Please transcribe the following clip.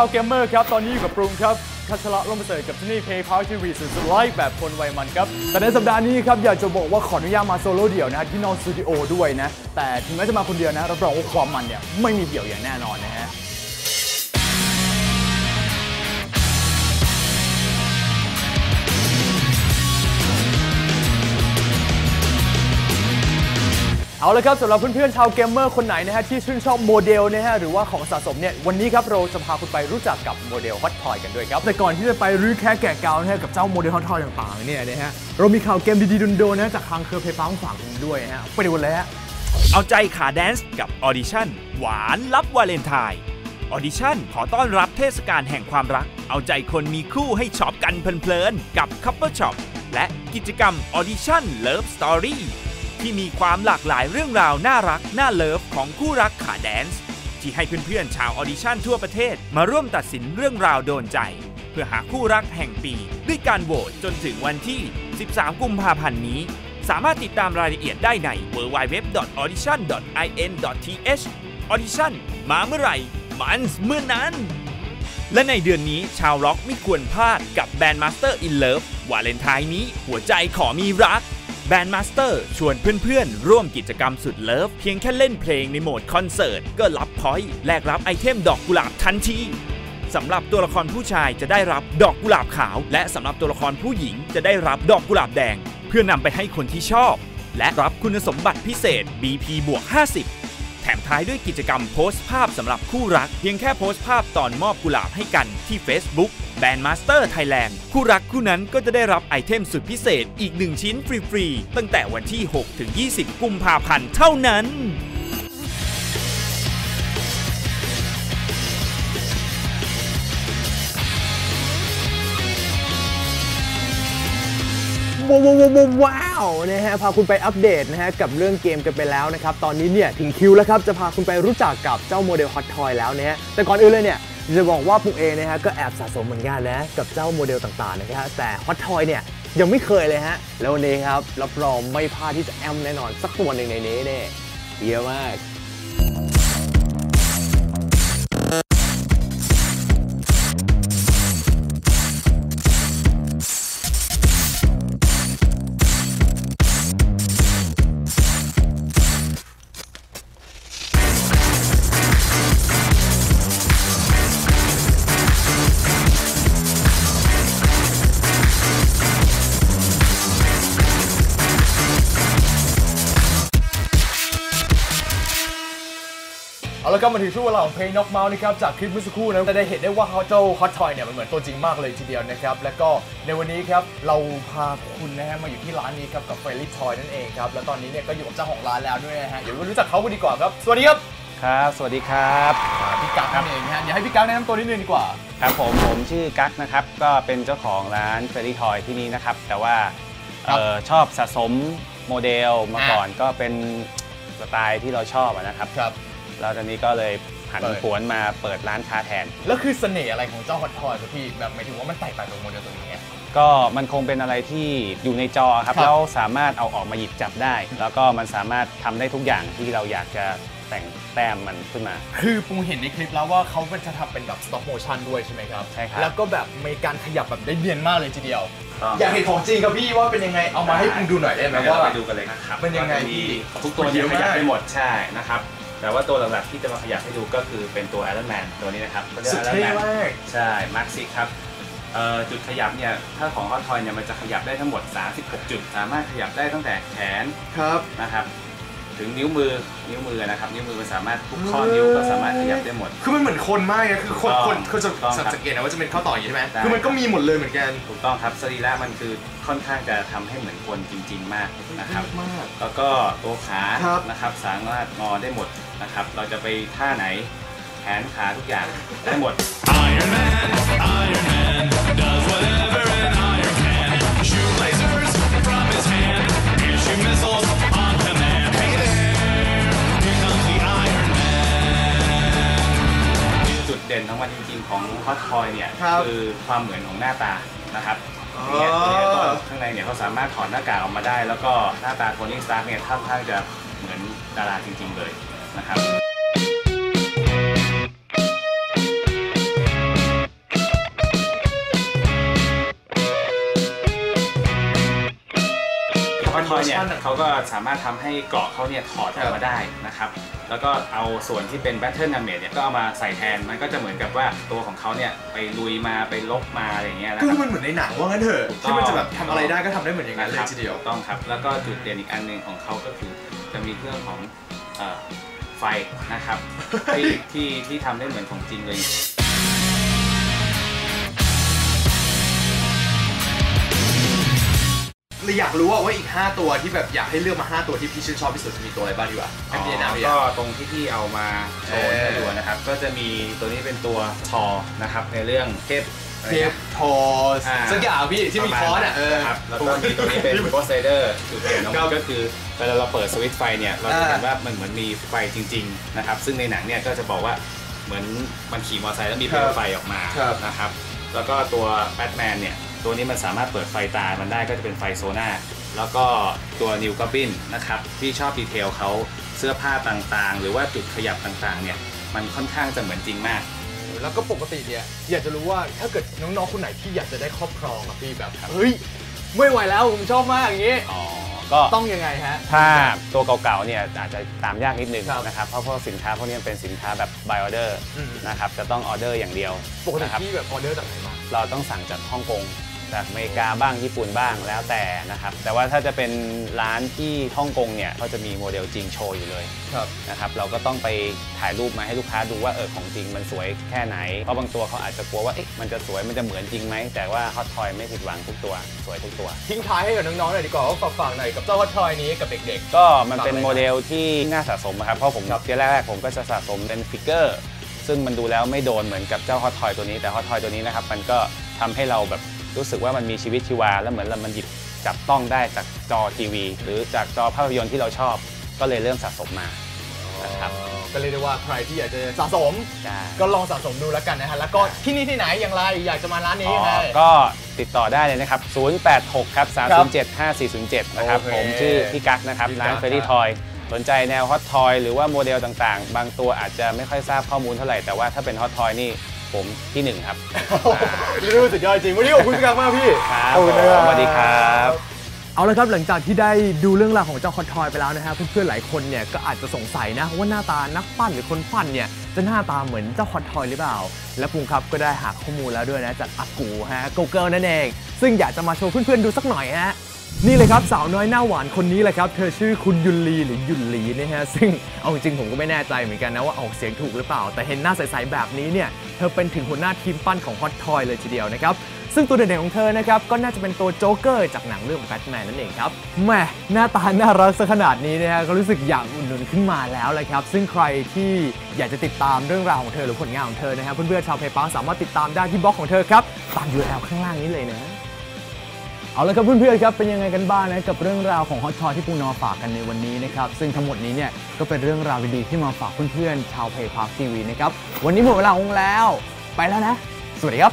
ชาวเกมเมอร์ครับ ตอนนี้อยู่กับปรุงครับคัชละร่มเสริกับที่นี่ Pay Power TV สุดสุดไลฟ์แบบคนวัยมันครับ แต่ในสัปดาห์นี้ครับ อยากจะบอกว่าขออนุญาตมาโซโล่เดี่ยวนะที่นอนสตูดิโอด้วยนะ แต่ถึงแม้จะมาคนเดียวนะรับรองว่าความมันเนี่ยไม่มีเดี่ยวอย่างแน่นอนนะฮะ เอาละครับสำหรับเพื่อนๆชาวเกมเมอร์คนไหนนะฮะที่ชื่นชอบโมเดลนะฮะหรือว่าของสะสมเนี่ยวันนี้ครับเราจะพาคุณไปรู้จักกับโมเดลฮอตทอยกันด้วยครับแต่ก่อนที่จะไปรื้อแค่แกะเกานะฮะกับเจ้าโมเดลฮอตทอยต่างๆเนี่ยนะฮะเรามีข่าวเกมดีๆโดนๆนะจากทางเครือเพย์ฟ้าฝากกันด้วยนะฮะไปดูกันเลยฮะเอาใจขาแดนซ์กับออดิชั่นหวานรับวาเลนไทน์ออดิชั่นขอต้อนรับเทศกาลแห่งความรัก เอาใจคนมีคู่ให้ช็อปกันเพลินๆกับ Couple Shop และกิจกรรมออดิชั่น Love Story ที่มีความหลากหลายเรื่องราวน่ารัก น่าเลิฟของคู่รักขาแดนซ์ที่ให้เพื่อนๆชาวออดิชั่นทั่วประเทศมาร่วมตัดสินเรื่องราวโดนใจ เพื่อหาคู่รักแห่งปี ด้วยการโหวตจนถึงวันที่ 13 กุมภาพันธ์นี้ สามารถติดตามรายละเอียดได้ใน www.audition.in.th Audition มาเมื่อไหร่ มันเมื่อนั้น และในเดือนนี้ชาวร็อกไม่ควรพลาดกับแบนด์มาสเตอร์อินเลิฟวาเลนไทน์นี้หัวใจขอมีรัก แบนด์มาสเตอร์ชวนเพื่อนๆ ร่วมกิจกรรมสุดเลิฟ เพียงแค่เล่นเพลงในโหมดคอนเสิร์ต ก็รับพอยต์แลกรับไอเทมดอกกุหลาบทันทีสำหรับตัวละครผู้ชายจะได้รับดอกกุหลาบขาว และสำหรับตัวละครผู้หญิงจะได้รับดอกกุหลาบแดง เพื่อนำไปให้คนที่ชอบ และรับคุณสมบัติพิเศษ BP บวก50 แถมท้ายด้วยกิจกรรมโพสต์ภาพสำหรับคู่รัก เพียงแค่โพสต์ภาพตอนมอบกุหลาบให้กันที่ Facebook แบนด์มาสเตอร์ไทยแลนด์คู่รักคู่นั้นก็จะได้รับไอเทมสุดพิเศษอีก 1 ชิ้นฟรี ๆ ตั้งแต่วันที่ 6 ถึง 20 กุมภาพันธ์เท่านั้น ว้าวว้าวนะฮะพาคุณไปอัปเดตนะฮะกับเรื่องเกมกันไปแล้วนะครับ ตอนนี้เนี่ยถึงคิวแล้วครับจะพาคุณไปรู้จักกับเจ้าโมเดลฮอตทอยแล้วนะฮะแต่ก่อนอื่นเลยเนี่ยจะบอกว่าปุกเองนะฮะก็แอบสะสมเหมือนกันนะกับเจ้าโมเดลต่างๆนะฮะแต่ฮอตทอยเนี่ยยังไม่เคยเลยฮะ แล้ววันนี้ครับรับรองไม่พลาดที่จะแอมแน่นอนสักตัวหนึ่งในนี้เนี่ยเยอะมาก เอาละครับมาถึงช่วงเวลาของเพลงน็อกเมาส์นะครับจากคลิปเมื่อสักครู่นะจะได้เห็นได้ว่าเจ้าฮอตทอยเนี่ยมันเหมือนตัวจริงมากเลยทีเดียวนะครับแล้วก็ในวันนี้ครับเราพาคุณนะฮะมาอยู่ที่ร้านนี้ครับกับเฟรลี่ทอยนั่นเองครับแล้วตอนนี้เนี่ยก็อยู่กับเจ้าของร้านแล้วด้วยนะฮะเดี๋ยวเรารู้จักเขากันดีกว่าครับสวัสดีครับครับ สวัสดีครับพี่กั๊กนั่นเองนะฮะเดี๋ยวให้พี่กั๊กแนะนำตัวนิดนึงดีกว่าครับผมผมชื่อกั๊กนะครับก็เป็นเจ้าของร้านเฟรดี้ทอยที่นี่นะครับแต่ว่าครับเอ่อชอบสะสมโมเดลมาอ่าก่อนก็เป็นสไตล์ที่เราชอบอะนะครับครับ แล้วตอนนี้ก็เลยหันเปิดผวนมาเปิดร้านค้าแทน แล้วคือเสน่ห์อะไรของเจ้าฮอตทอยครับพี่แบบหมายถึงว่ามันแตกต่างจากโมเดลตัวนี้ไงก็มันคงเป็นอะไรที่อยู่ในจอครับครับแล้วสามารถเอาออกมาหยิบจับได้ แล้วก็มันสามารถทำได้ทุกอย่างที่เราอยากจะแต่งแต้มมันขึ้นมา คือปูเห็นในคลิปแล้วว่าเขาเป็นจะทำเป็นแบบ stop motion ด้วยใช่ไหมครับใช่ครับแล้วก็แบบมีการขยับแบบได้เนียนมากเลยทีเดียวครับอยากเห็นของจริงครับพี่ว่าเป็นยังไงเอามาให้ปูดูหน่อยได้ไหมเดี๋ยวว่าเราไปดูกันเลยนะครับเป็นยังไงก็จะมีพี่ทุกตัวมันเยเนี่ยอะขยับมากได้หมดใช่นะครับ แต่ว่าตัวหลักๆที่จะมาขยับให้ดูก็คือเป็นตัว Iron Man ตัวนี้นะครับเขาเรียกสุด Iron เท่ Man มากใช่มาร์คซิกครับเอ่อจุดขยับเนี่ยถ้าของ Hot Toy เนี่ยมันจะขยับได้ทั้งหมด 36 จุด สามารถขยับได้ตั้งแต่แขนครับนะครับ ถึงนิ้วมือนิ้วมือนะครับนิ้วมือมันสามารถทุกข้อนิ้วก็สามารถขยับได้หมด คือมันเหมือนคนมากนะคือคนถูกต้องคนเขาจะถูกต้องครับสังเกตนะว่าจะเป็นข้อต่ออย่างนี้ใช่ไหมได้คือมันก็มีหมดเลยเหมือนกันถูกต้องครับสรีระมันคือค่อนข้างจะทำให้เหมือนคนจริง ๆ มากนะครับมากแล้วก็ตัวขาครับนะครับสามารถงอได้หมดนะครับ เราจะไปท่าไหนแขนขาทุกอย่างได้หมด Iron Man, ครับคือความเหมือนของหน้าตานะครับอ๋อเนี่ยเนี่ยก็ข้างในเนี่ยเขาสามารถถอดหน้ากากออกมาได้ แล้วก็หน้าตาโทนี่สตาร์กเนี่ยค่อนข้างจะเหมือนดาราจริง ๆ เลยนะครับ อตทอยเนี่ยเป็นเวอร์ชันอะเขาก็สามารถทำให้เกราะเขาเนี่ยถอดออกมาได้นะครับแล้วก็เอาส่วนที่เป็นแบทเทิลนาเมจเนี่ยก็เอามาใส่แทนมันก็จะเหมือนกับว่าตัวของเขาเนี่ยไปลุยมาไปลบมาอะไรอย่างเงี้ยนะคืครัอบมันเหมือนในหนังว่างั้นเถอะถูกต้องที่มันจะแบบทำอะไรได้ก็ทำได้เหมือนอย่างนั้นเลยทีเดียวถูกต้องครับ แล้วก็จุดเด่นอีกอันหนึ่งของเขาก็คือจะมีเรื่องของเอ่อไฟนะครับที่ที่ที่ทำได้เหมือนของจริงเลย เลยอยากรู้ว่าว่าอีก 5 ตัวที่แบบอยากให้เลือกมา 5 ตัวที่พี่ชื่นชอบที่สุดจะมีตัวอะไรบ้างดีกว่าให้พี่แนะนำพี่ก็อะตรงที่พี่เอามาโชว์เออให้ดูนะครับ ก็จะมีตัวนี้เป็นตัวทอนะครับในเรื่องเทพอะไรเทปนะ ทอสอ่า สักอย่างพี่ที่มีคอร์สอะเออ ครับแล้วก็มีตัวนี้เป็นโ o สไ r เดอร์จุดเด่นของครัมับนก็คือเวลาเราเปิดสวิตช์ไฟเนี่ยเราจะอ่าเห็นว่ามันเหมือนมีไฟจริงๆนะครับซึ่งในหนังเนี่ยก็จะบอกว่าเหมือนมันขี่มอเตอร์ไซค์แล้วมีเปลวไฟออกมาครับ นะครับแล้วก็ตัวแบทแมนเนี่ย ตัวนี้มันสามารถเปิดไฟตามันได้ก็จะเป็นไฟโซน่าแล้วก็ตัวนิวก o บินนะครับที่ชอบดีเทลเขาเสื้อผ้าต่างๆ หรือว่าจุดขยับต่างๆเนี่ยมันค่อนข้างจะเหมือนจริงมาก แล้วก็ปกติเนี่ยอยากจะรู้ว่าถ้าเกิดน้องๆคนไหนที่อยากจะได้ครอบครองอะพี่แบบเฮ้ยไม่ไหวแล้วผมชอบมากอย่างงี้ อ๋อก็ต้องยังไงฮะ ถ้าตัวเก่าๆเนี่ยอาจจะตามยากนิดนึงครับนะครับเพราะพวกสินค้าพวกนี้มันเป็นสินค้าแบบ buy order อืม นะครับจะต้องออเดอร์อย่างเดียวปกตินะครับพี่แบบออเดอร์จากไหนมา เราต้องสั่งจากฮ่องกง จากอเมริกาบ้างญี่ปุ่นบ้างแล้วแต่นะครับ แต่ว่าถ้าจะเป็นร้านที่ฮ่องกงเนี่ยเขาจะมีโมเดลจริงโชว์อยู่เลยครับนะครับเราก็ต้องไปถ่ายรูปมาให้ลูกค้าดูว่าเออของจริงมันสวยแค่ไหนเพราะบางตัวเขาอาจจะกลัวว่าเอ๊ะมันจะสวยมันจะเหมือนจริงไหมแต่ว่าฮอตทอยไม่ผิดหวังทุกตัว สวยทุกตัว ทิ้งท้ายให้กับน้องๆหน่อยดีกว่าว่าฝากๆหน่อยกับเจ้าฮอตทอยนี้กับเด็กก็มันเป็นฝากเลยโมเดลที่น่าสะสมนะครับเพราะผมครับทีแรกๆผมก็จะสะสมเป็นฟิกเกอร์ซึ่งมันดูแล้วไม่โดนเหมือนกับเจ้าฮอตทอยตัวนี้แต่ฮอตทอยตัวนี้นะครับมันก็ทำให้เราแบบ รู้สึกว่ามันมีชีวิตชีวา แล้วเหมือนเรามันหยิบจับต้องได้จากจอทีวี หรือจากจอภาพยนตร์ที่เราชอบ ก็เลยเริ่มสะสมมาๆนะครับอ๋อก็เรียกได้ว่าใครที่อยากจะสะสมได้ก็ลองสะสมดูแล้วกันนะฮะแล้วก็ที่นี่ที่ไหนอย่างไรอยากจะมาร้านนี้อ๋ยังไงอก็ติดต่อได้เลยนะครับ 086 ครับ 307 5407 นะครับโอเคผมชื่อพี่กั๊กนะครับพี่กั๊ร้ากนเฟรดี้ครับทอยสนใจแนวฮอตทอยหรือว่าโมเดลต่างๆ บางตัวอาจจะไม่ค่อยทราบข้อมูลเท่าไหร่แต่ว่าถ้าเป็นฮอตทอยนี่ ผมที่หนึ่งครับเรียกได้ว่าสุดยอดจริง วันนี้ขอบคุณพี่กั๊กมากพี่ครับขอบคุณผมนะครับ สวัสดีครับ เอาละครับหลังจากที่ได้ดูเรื่องราวของเจ้าฮอตทอยไปแล้วนะฮะเพื่อนๆหลายคนเนี่ยก็อาจจะสงสัยนะว่าหน้าตานักปั้นหรือคนปั้นเนี่ยจะหน้าตาเหมือนเจ้าฮอตทอยหรือเปล่า และปุงครับก็ได้หาข้อมูลแล้วด้วยนะจากอากูฮะ Google นั่นเอง ซึ่งอยากจะมาโชว์เพื่อนๆดูสักหน่อยฮะ นี่เลยครับสาวน้อยหน้าหวานคนนี้แหละครับ เธอชื่อคุณยุนลีหรือยุนลีนะฮะซึ่งเอาจริงผมก็ไม่แน่ใจเหมือนกันนะว่าออกเสียงถูกหรือเปล่า แต่เห็นหน้าใสๆแบบนี้เนี่ยเธอเป็นถึงหัวหน้าทีมปั้นของฮอตทอยเลยทีเดียวนะครับซึ่งตัวเด่นๆของเธอนะครับก็น่าจะเป็นตัวโจ๊กเกอร์จากหนังเรื่องแบทแมนนั่นเองครับแหม่หน้าตาน่ารักซะขนาดนี้นะฮะก็รู้สึกอยากอุดหนุนขึ้นมาแล้วเลยครับ ซึ่งใครที่อยากจะติดตามเรื่องราวของเธอหรือผลงานของเธอนะครับเพื่อนๆชาวเพย์ปาสามารถติดตามได้ที่บล็อกของเธอครับตาม URL ข้างล่างนี้เลยนะ เอาละครับเพื่อนๆครับเป็นยังไงกันบ้างนะกับเรื่องราวของฮอตชอยที่ปูนอฝากกันในวันนี้นะครับซึ่งทั้งหมดนี้เนี่ยก็เป็นเรื่องราวดีๆที่มาฝากเพื่อนๆชาวเพย์พาร์คทีวีนะครับวันนี้หมดเวลาลงแล้ว ไปแล้วนะ สวัสดีครับ